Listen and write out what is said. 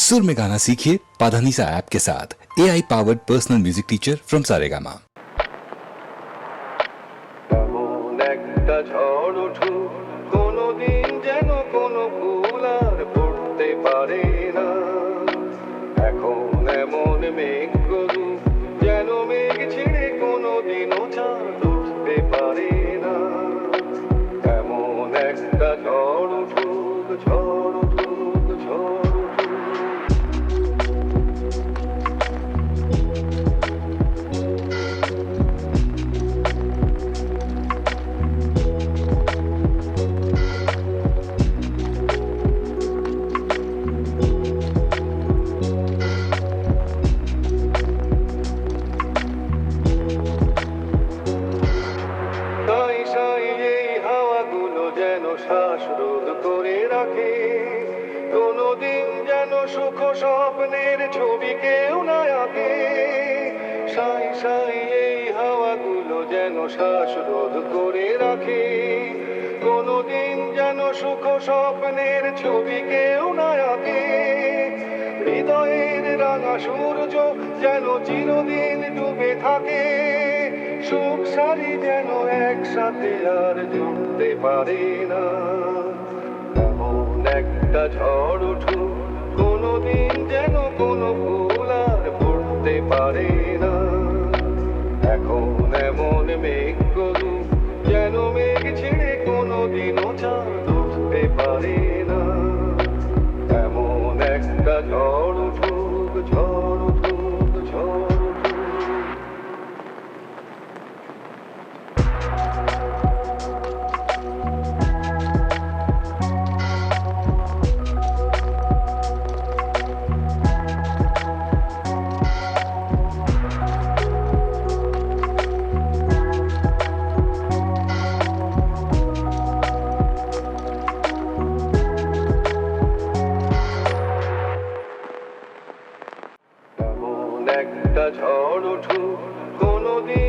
सुर में गाना सीखिए पाधानीसा ऐप के साथ A I powered personal music teacher from Saregama এমন একটা ঝড় উঠু কোনোদিন যেন কোনো ফুল আর পড়তে পারে হাওয়াগুলো রোধ করে রাখে। কোনোদিন যেন সুখ স্বপ্নের ছবি কেউ না আঁকে। সাই সাই এই হাওয়াগুলো যেন শ্বাসরোধ করে রাখে। কোনোদিন যেন সুখ স্বপ্নের ছবি কেউ না আঁকে। হৃদয়ের রাঙা সূর্য যেন চিরদিন ডুবে থাকে। সুখ সারি যেন একসাথে আর জুড়তে পারে না। এমন একটা ঝড় উঠু কোনোদিন যেন কোনো ফুল আর ফুটতে পারে না। এখন মেঘ ঝড় উঠু কোনদিন